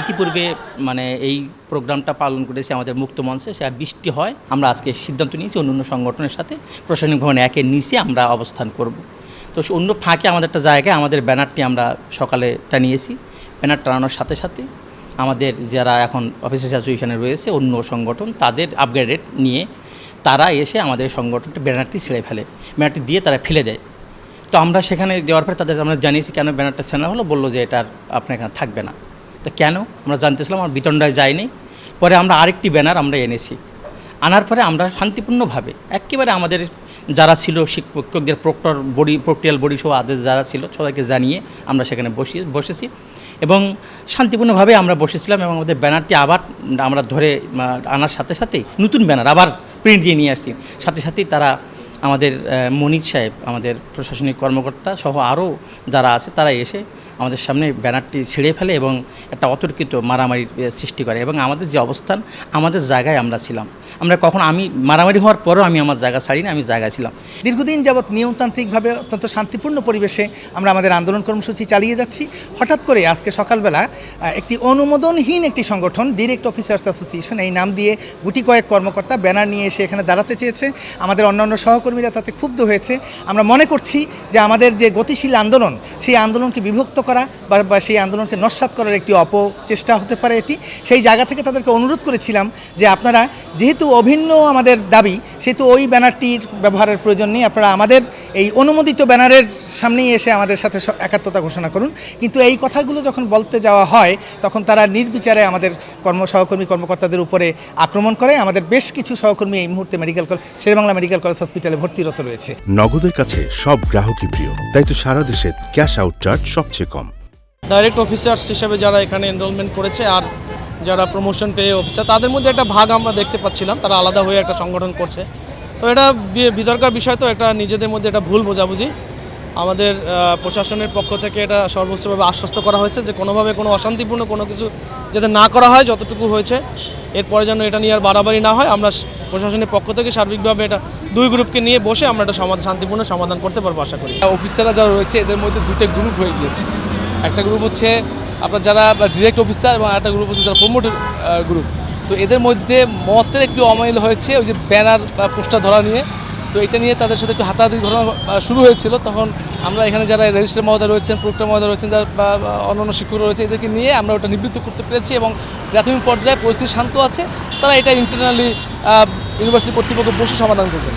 ইতিপূর্বে মানে এই প্রোগ্রামটা পালন করেছে আমাদের মুক্ত মঞ্চে, সে আর বৃষ্টি হয়। আমরা আজকে সিদ্ধান্ত নিয়েছি অন্য অন্য সংগঠনের সাথে প্রশাসনিক ভবন একের নিচে আমরা অবস্থান করব। তো অন্য ফাঁকে আমাদের একটা জায়গায় আমাদের ব্যানারটি আমরা সকালে টানিয়েছি। ব্যানার টানানোর সাথে সাথে আমাদের যারা এখন অফিসার্স অ্যাসোসিয়েশনে রয়েছে, অন্য সংগঠন, তাদের আপগ্রেডেড নিয়ে তারা এসে আমাদের সংগঠনটা ব্যানারটি ছেড়ে ফেলে। ব্যানারটি দিয়ে তারা ফেলে দেয়। তো আমরা সেখানে দেওয়ার পরে তাদের আমরা জানিয়েছি, কেন ব্যানারটা ছেড়ে হলো? বলল যে, এটা আপনার এখানে থাকবে না। তো কেন? আমরা জানতেছিলাম আমার বিতণ্ডায় যায়নি পরে আমরা আরেকটি ব্যানার আমরা এনেছি। আনার পরে আমরা শান্তিপূর্ণভাবে, একেবারে আমাদের যারা ছিল শিক্ষকদের প্রক্টর বডি প্রক্রিয়াল বডি সহ আদেশ যারা ছিল, সবাইকে জানিয়ে আমরা সেখানে বসিয়ে বসেছি। এবং শান্তিপূর্ণভাবে আমরা বসেছিলাম এবং আমাদের ব্যানারটি আবার আমরা ধরে আনার সাথে সাথেই নতুন ব্যানার আবার প্রিন্ট দিয়ে নিয়ে আসছি। সাথে সাথেই তারা আমাদের মনির সাহেব, আমাদের প্রশাসনিক কর্মকর্তা সহ আরও যারা আছে, তারা এসে আমাদের সামনে ব্যানারটি ছিঁড়ে ফেলে এবং একটা অতর্কিত মারামারির সৃষ্টি করে এবং আমাদের যে অবস্থান, আমাদের জায়গায় আমরা ছিলাম। আমরা কখন, আমি মারামারি হওয়ার পরেও আমি আমার জায়গা ছাড়িনি, আমি জায়গায় ছিলাম। দীর্ঘদিন যাবৎ নিয়মতান্ত্রিকভাবে অত্যন্ত শান্তিপূর্ণ পরিবেশে আমরা আমাদের আন্দোলন কর্মসূচি চালিয়ে যাচ্ছি। হঠাৎ করে আজকে সকালবেলা একটি অনুমোদনহীন একটি সংগঠন ডিরেক্ট অফিসার্স অ্যাসোসিয়েশন এই নাম দিয়ে গুটি কয়েক কর্মকর্তা ব্যানার নিয়ে এসে এখানে দাঁড়াতে চেয়েছে। আমাদের অন্যান্য সহকর্মীরা তাতে ক্ষুব্ধ হয়েছে। আমরা মনে করছি যে আমাদের যে গতিশীল আন্দোলন, সেই আন্দোলনকে বিভক্ত করা বা সেই আন্দোলনকে নস্বাত করার একটি অপচেষ্টা হতে পারে এটি। সেই জায়গা থেকে তাদেরকে অনুরোধ করেছিলাম যে আপনারা, যেহেতু অভিন্ন আমাদের দাবি, সেহেতু ওই ব্যানারটির ব্যবহারের প্রয়োজন নেই, আপনারা আমাদের এই অনুমোদিত ব্যানারের সামনেই এসে আমাদের সাথে স- একাত্মতা ঘোষণা করুন। কিন্তু এই কথাগুলো যখন বলতে যাওয়া হয় তখন তারা নির্বিচারে আমাদের কর্ম সহকর্মী কর্মকর্তাদের উপরে আক্রমণ করে আমাদের বেশ কিছু সহকর্মী এই মুহূর্তে medical college Sherbangla medical college হসপিটালে ভর্তিরত রয়েছে। নগদের কাছে সব গ্রাহকই প্রিয় তাই তো সারা দেশে ক্যাশ আউট চার্জ সবচেয়ে কম। ডাইরেক্ট অফিসার্স হিসেবে যারা এখানে এনরোলমেন্ট করেছে আর যারা প্রমোশন পেয়ে অফিসার তাদের মধ্যে একটা ভাগ আমরা দেখতে পাচ্ছিলাম তারা আলাদা হয়ে একটা সংগঠন করছে। তো এটা বিতর্কের বিষয় তো এটা নিজেদের মধ্যে একটা ভুল বোঝাবুঝি। আমাদের প্রশাসনের পক্ষ থেকে এটা সর্বোচ্চভাবে আশ্বস্ত করা হয়েছে যে কোনোভাবে কোনো অশান্তিপূর্ণ কোনো কিছু যাতে না করা হয়, যতটুকু হয়েছে। এরপরে যেন এটা নিয়ে আর বাড়াবাড়ি না হয়, আমরা প্রশাসনের পক্ষ থেকে সার্বিকভাবে এটা দুই গ্রুপকে নিয়ে বসে আমরা এটা সমাধান শান্তিপূর্ণ সমাধান করতে পারব আশা করি। অফিসাররা যারা রয়েছে, এদের মধ্যে দুটো গ্রুপ হয়ে গিয়েছে। একটা গ্রুপ হচ্ছে আপনার যারা ডিরেক্ট অফিসার এবং একটা গ্রুপ হচ্ছে যারা প্রমোটেড গ্রুপ তো এদের মধ্যে মতের একটু অমাইল হয়েছে, ওই যে ব্যানার বা পোস্টার ধরা নিয়ে। তো এটা নিয়ে তাদের সাথে একটু হাতাহাতি ঘটনা শুরু হয়েছিল। তখন আমরা এখানে যারা রেজিস্ট্রার মহোদয় রয়েছেন প্রক্টর মহোদয় রয়েছেন, যারা, বা অন্য অন্যান্য শিক্ষক রয়েছে, এদেরকে নিয়ে আমরা ওটা নিবৃত্ত করতে পেরেছি এবং প্রাথমিক পর্যায়ে পরিস্থিতি শান্ত আছে। তারা এটা ইন্টারনালি ইউনিভার্সিটি কর্তৃপক্ষ বসে সমাধান করবে